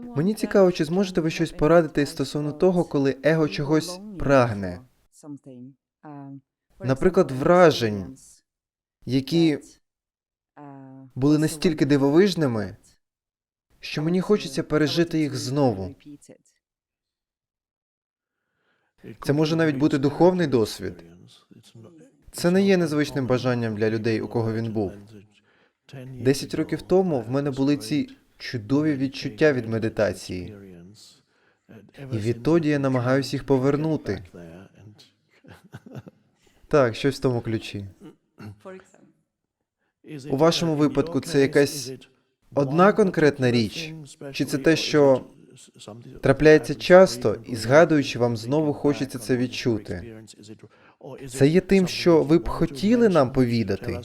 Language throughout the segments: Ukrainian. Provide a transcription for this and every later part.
Мені цікаво, чи зможете ви щось порадити стосовно того, коли его чогось прагне, наприклад, вражень, які були настільки дивовижними, що мені хочеться пережити їх знову. Це може навіть бути духовний досвід. Це не є незвичним бажанням для людей, у кого він був. Десять років тому в мене були ці чудові відчуття від медитації, і відтоді я намагаюся їх повернути. Так, щось в тому ключі. У вашому випадку це якась одна конкретна річ, чи це те, що Трапляється часто, і згадуючи, вам знову хочеться це відчути. Це є тим, що ви б хотіли нам повідати,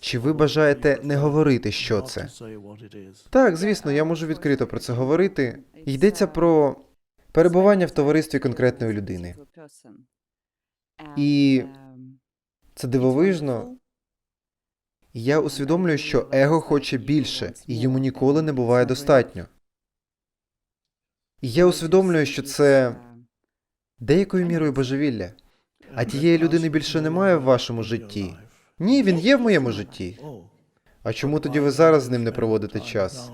чи ви бажаєте не говорити, що це? Так, звісно, я можу відкрито про це говорити. Йдеться про перебування в товаристві конкретної людини. І Це дивовижно. Я усвідомлюю, що его хоче більше, і йому ніколи не буває достатньо. І я усвідомлюю, що це деякою мірою божевілля. А тієї людини більше немає в вашому житті. Ні, він є в моєму житті. А чому тоді ви зараз з ним не проводите час?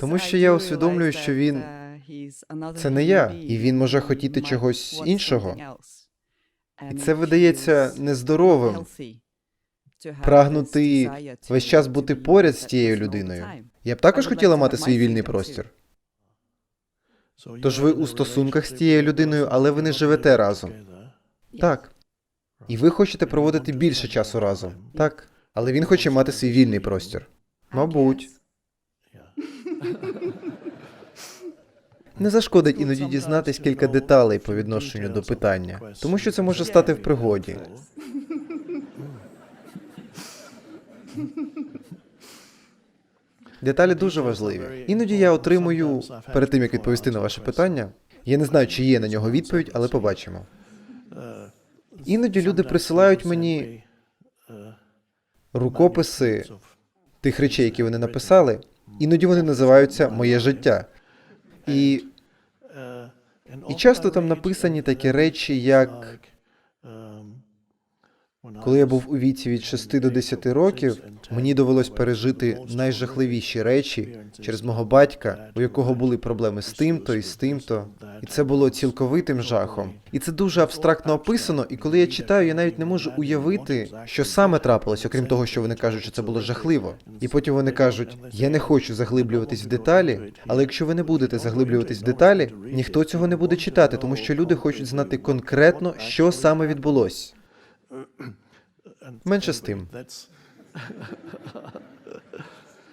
Тому що я усвідомлюю, що він Це не я, і він може хотіти чогось іншого. І це видається нездоровим. Прагнути весь час бути поряд з тією людиною. Я б також хотіла мати свій вільний простір. Тож ви у стосунках з тією людиною, але ви не живете разом. Так. І ви хочете проводити більше часу разом. Так. Але він хоче мати свій вільний простір. Мабуть. Не зашкодить іноді дізнатись кілька деталей по відношенню до питання, тому що це може стати в пригоді. Деталі дуже важливі. Іноді я отримую перед тим як відповісти на ваше питання. Я не знаю, чи є на нього відповідь, але побачимо. Іноді люди присилають мені рукописи тих речей, які вони написали. Іноді вони називаються Моє життя. І, і часто там написані такі речі, як коли я був у віці від 6 до 10 років, мені довелось пережити найжахливіші речі через мого батька, у якого були проблеми з тим-то і з тим-то. І це було цілковитим жахом. І це дуже абстрактно описано. І коли я читаю, я навіть не можу уявити, що саме трапилось, окрім того, що вони кажуть, що це було жахливо. І потім вони кажуть: я не хочу заглиблюватись в деталі, але якщо ви не будете заглиблюватись в деталі, ніхто цього не буде читати, тому що люди хочуть знати конкретно, що саме відбулось. Менше з тим.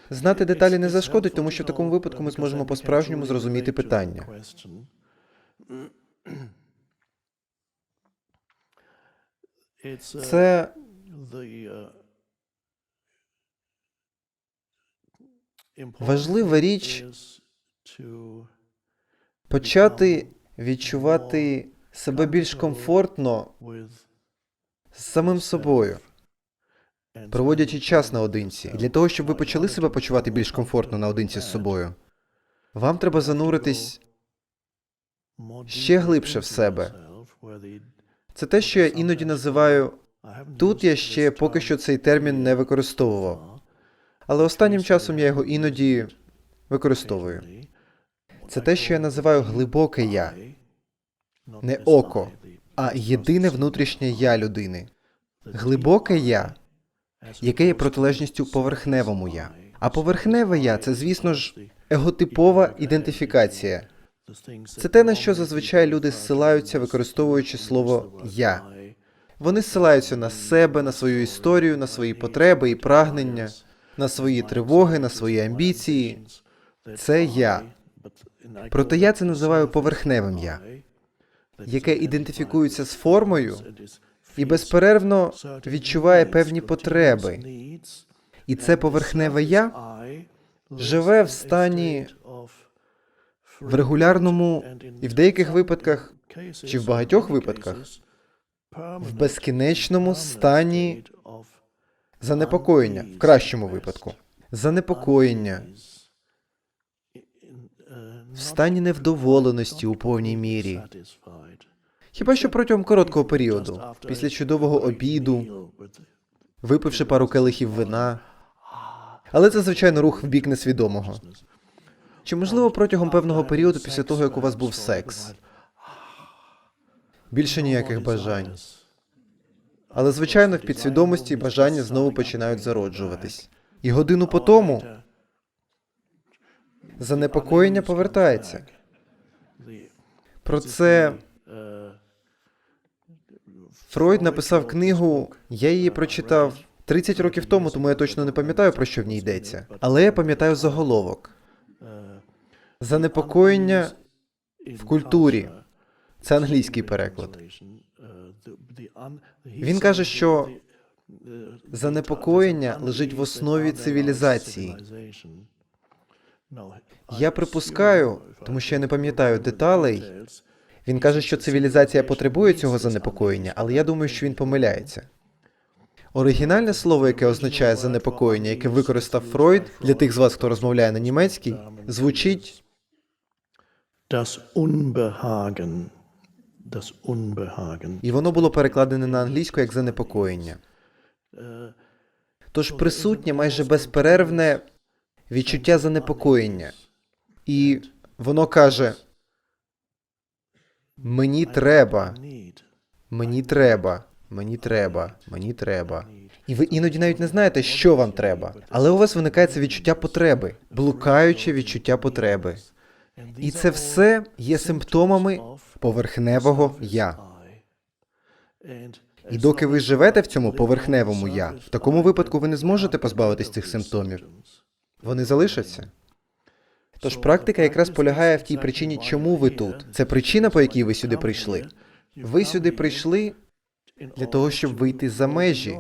Знати деталі не зашкодить, тому що в такому випадку ми зможемо по-справжньому зрозуміти питання. Це важлива річ почати відчувати себе більш комфортно з самим собою, проводячи час наодинці. І для того, щоб ви почали себе почувати більш комфортно наодинці з собою, вам треба зануритись ще глибше в себе. Це те, що я іноді називаю тут. Я ще поки що цей термін не використовував, але останнім часом я його іноді використовую. Це те, що я називаю глибоке я, не око, а єдине внутрішнє я людини. Глибоке я, яке є протилежністю поверхневому я. А поверхневе я це, звісно ж, еготипова ідентифікація. Це те, на що зазвичай люди зсилаються, використовуючи слово я. Вони зсилаються на себе, на свою історію, на свої потреби і прагнення, на свої тривоги, на свої амбіції. Це я. Проте я це називаю поверхневим я, яке ідентифікується з формою і безперервно відчуває певні потреби. І це поверхневе я живе в стані в регулярному і в деяких випадках, чи в багатьох випадках, в безкінечному стані занепокоєння, в кращому випадку. занепокоєння, в стані невдоволеності у повній мірі. Хіба що протягом короткого періоду, після чудового обіду, випивши пару келихів вина. Але це, звичайно, рух в бік несвідомого. Чи можливо протягом певного періоду після того, як у вас був секс? Більше ніяких бажань. Але, звичайно, в підсвідомості бажання знову починають зароджуватись. І годину по тому занепокоєння повертається. Про це Фройд написав книгу, я її прочитав 30 років тому, тому я точно не пам'ятаю, про що в ній йдеться. Але я пам'ятаю заголовок. Занепокоєння в культурі. Це англійський переклад. Він каже, що занепокоєння лежить в основі цивілізації. Я припускаю, тому що я не пам'ятаю деталей. Він каже, що цивілізація потребує цього занепокоєння, але я думаю, що він помиляється. Оригінальне слово, яке означає занепокоєння, яке використав Фройд для тих з вас, хто розмовляє на німецькій, звучить Das Unbehagen. Das Unbehagen. і воно було перекладене на англійську як занепокоєння. Тож присутнє майже безперервне відчуття занепокоєння. І воно каже: Мені треба, мені треба, мені треба, мені треба. І ви іноді навіть не знаєте, що вам треба, але у вас виникає це відчуття потреби, блукаюче відчуття потреби. І це все є симптомами поверхневого я. І доки ви живете в цьому поверхневому я, в такому випадку ви не зможете позбавитись цих симптомів. Вони залишаться. Тож практика якраз полягає в тій причині, чому ви тут. Це причина, по якій ви сюди прийшли. Ви сюди прийшли для того, щоб вийти за межі,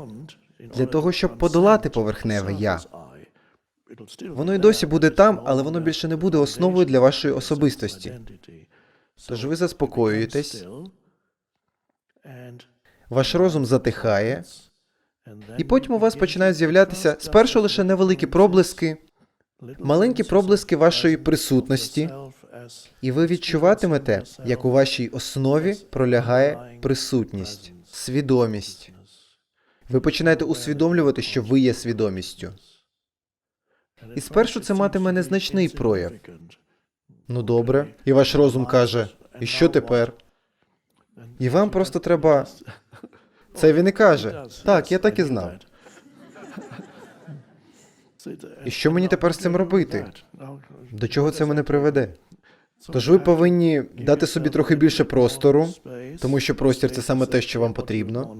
для того, щоб подолати поверхневе я. Воно й досі буде там, але воно більше не буде основою для вашої особистості. Тож ви заспокоюєтесь, ваш розум затихає, і потім у вас починають з'являтися спершу лише невеликі проблиски, маленькі проблиски вашої присутності, і ви відчуватимете, як у вашій основі пролягає присутність, свідомість. Ви починаєте усвідомлювати, що ви є свідомістю. І спершу це матиме незначний прояв. Ну добре, і ваш розум каже: і що тепер? І вам просто треба. Це він і каже. Так, я так і знав. І що мені тепер з цим робити? До чого це мене приведе? Тож ви повинні дати собі трохи більше простору, тому що простір це саме те, що вам потрібно,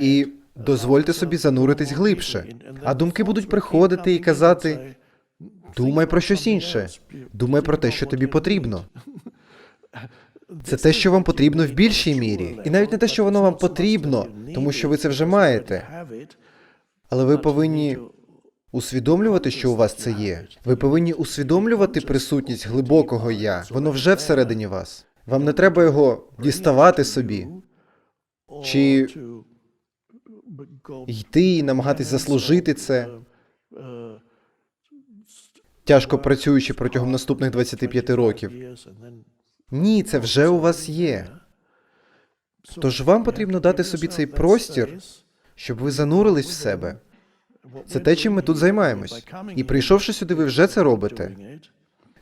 і дозвольте собі зануритись глибше. А думки будуть приходити і казати: думай про щось інше, думай про те, що тобі потрібно. Це те, що вам потрібно в більшій мірі, і навіть не те, що воно вам потрібно, тому що ви це вже маєте. Але ви повинні усвідомлювати, що у вас це є. Ви повинні усвідомлювати присутність глибокого я. Воно вже всередині вас. Вам не треба його діставати собі, чи йти і намагатись заслужити це, тяжко працюючи протягом наступних 25 років. Ні, це вже у вас є. Тож вам потрібно дати собі цей простір, щоб ви занурились в себе. Це те, чим ми тут займаємось. І прийшовши сюди, ви вже це робите.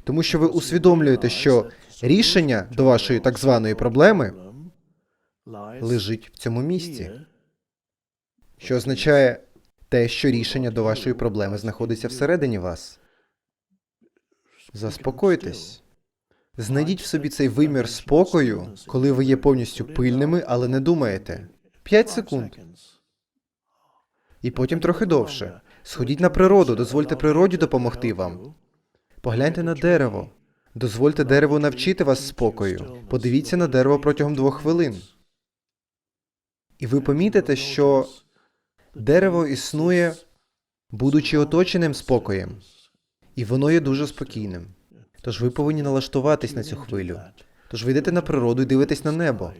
Тому що ви усвідомлюєте, що рішення до вашої так званої проблеми лежить в цьому місці, що означає те, що рішення до вашої проблеми знаходиться всередині вас. Заспокойтесь. Знайдіть в собі цей вимір спокою, коли ви є повністю пильними, але не думаєте. П'ять секунд. І потім трохи довше. Сходіть на природу, дозвольте природі допомогти вам. Погляньте на дерево. Дозвольте дереву навчити вас спокою. Подивіться на дерево протягом двох хвилин. І ви помітите, що дерево існує, будучи оточеним спокоєм, і воно є дуже спокійним. Тож ви повинні налаштуватись на цю хвилю. Тож ви йдете на природу і дивитесь на небо.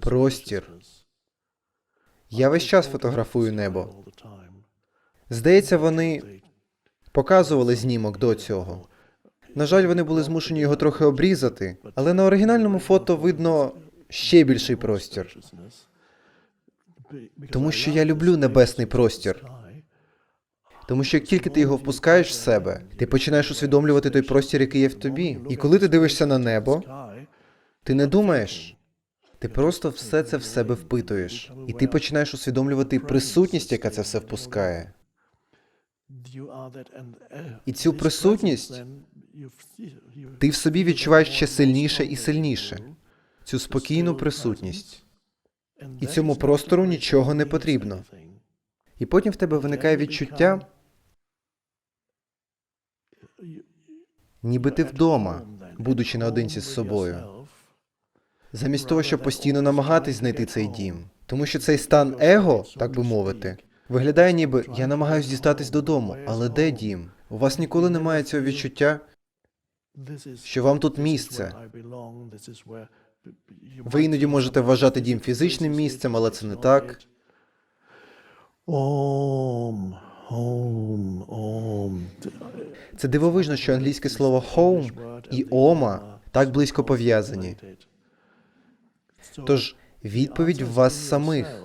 Простір. Я весь час фотографую небо. Здається, вони показували знімок до цього. На жаль, вони були змушені його трохи обрізати, але на оригінальному фото видно ще більший простір. Тому що я люблю небесний простір. Тому що як тільки ти його впускаєш в себе, ти починаєш усвідомлювати той простір, який є в тобі. І коли ти дивишся на небо, ти не думаєш. Ти просто все це в себе впитуєш. І ти починаєш усвідомлювати присутність, яка це все впускає. І цю присутність Ти в собі відчуваєш ще сильніше і сильніше цю спокійну присутність. і цьому простору нічого не потрібно. І потім в тебе виникає відчуття, ніби ти вдома, будучи наодинці з собою. Замість того, щоб постійно намагатись знайти цей дім. Тому що цей стан его, так би мовити, виглядає ніби я намагаюсь дістатись додому, але де дім? У вас ніколи немає цього відчуття, що вам тут місце. Ви іноді можете вважати дім фізичним місцем, але це не так. Ом, ом, ом. Це дивовижно, що англійське слово home і ома так близько пов'язані. Тож відповідь в вас самих.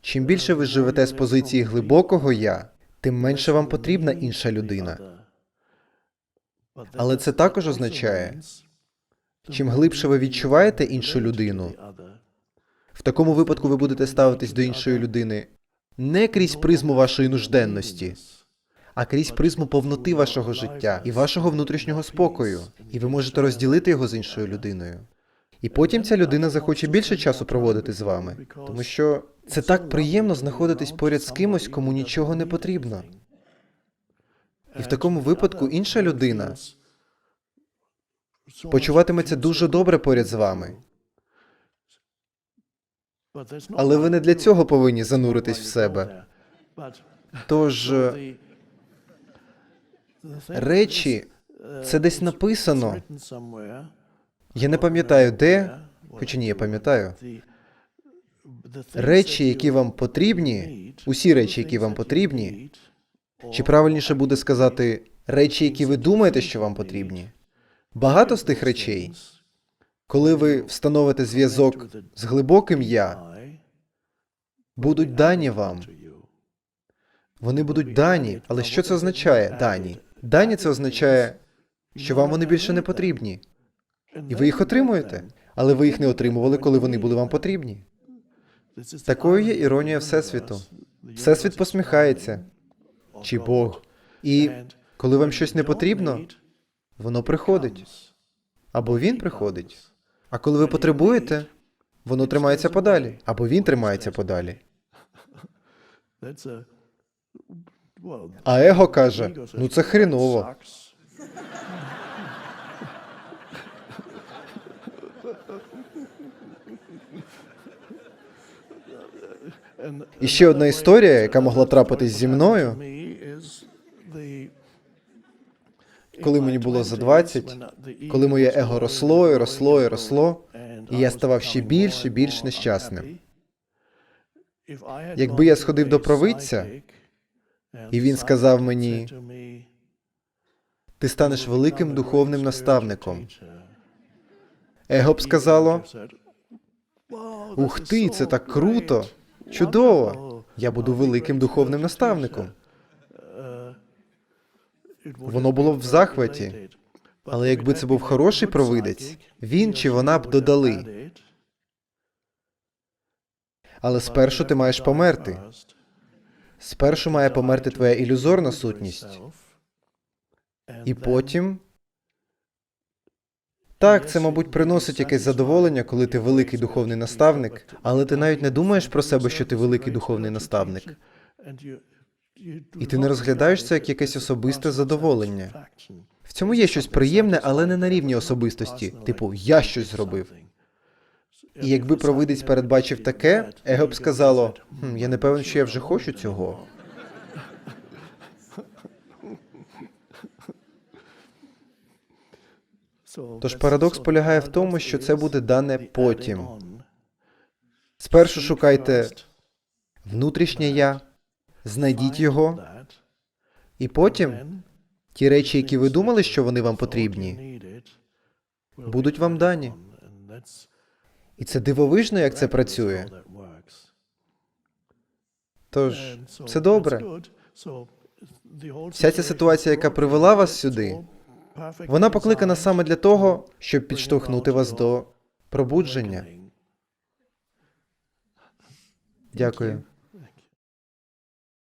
Чим більше ви живете з позиції глибокого я, тим менше вам потрібна інша людина. Але це також означає, Чим глибше ви відчуваєте іншу людину, в такому випадку ви будете ставитись до іншої людини не крізь призму вашої нужденності, а крізь призму повноти вашого життя і вашого внутрішнього спокою, і ви можете розділити його з іншою людиною. І потім ця людина захоче більше часу проводити з вами, тому що це так приємно знаходитись поряд з кимось, кому нічого не потрібно. І в такому випадку інша людина почуватиметься дуже добре поряд з вами. Але ви не для цього повинні зануритись в себе. Тож е, речі, це десь написано. Я не пам'ятаю де, хоча ні, я пам'ятаю. Речі, які вам потрібні, усі речі, які вам потрібні, чи правильніше буде сказати речі, які ви думаєте, що вам потрібні. Багато з тих речей, коли ви встановите зв'язок з глибоким я, будуть дані вам. Вони будуть дані, але що це означає дані? Дані це означає, що вам вони більше не потрібні, і ви їх отримуєте, але ви їх не отримували, коли вони були вам потрібні. Такою є іронія Всесвіту. Всесвіт посміхається, чи Бог. І коли вам щось не потрібно, воно приходить. Або він приходить. А коли ви потребуєте, воно тримається подалі, або він тримається подалі. А его каже: ну це хріново. І ще одна історія, яка могла трапитись зі мною, коли мені було за 20, коли моє его росло і росло і росло, і я ставав ще більш і більш нещасним. Якби я сходив до провидця, І він сказав мені: ти станеш великим духовним наставником. Его б сказало: Ух ти, це так круто! Чудово! Я буду великим духовним наставником. Воно було б в захваті. Але якби це був хороший провидець, він чи вона б додали. Але спершу ти маєш померти. Спершу має померти твоя ілюзорна сутність, і потім. Так, це, мабуть, приносить якесь задоволення, коли ти великий духовний наставник, але ти навіть не думаєш про себе, що ти великий духовний наставник. І ти не розглядаєш це як якесь особисте задоволення. В цьому є щось приємне, але не на рівні особистості. Типу, я щось зробив. І якби провидець передбачив таке, его б сказало: хм, я не певен, що я вже хочу цього. Тож парадокс полягає в тому, що це буде дане потім. Спершу шукайте внутрішнє я, знайдіть його, І потім ті речі, які ви думали, що вони вам потрібні, будуть вам дані. І це дивовижно, як це працює. Тож, це добре. Вся ця ситуація, яка привела вас сюди, вона покликана саме для того, щоб підштовхнути вас до пробудження. Дякую.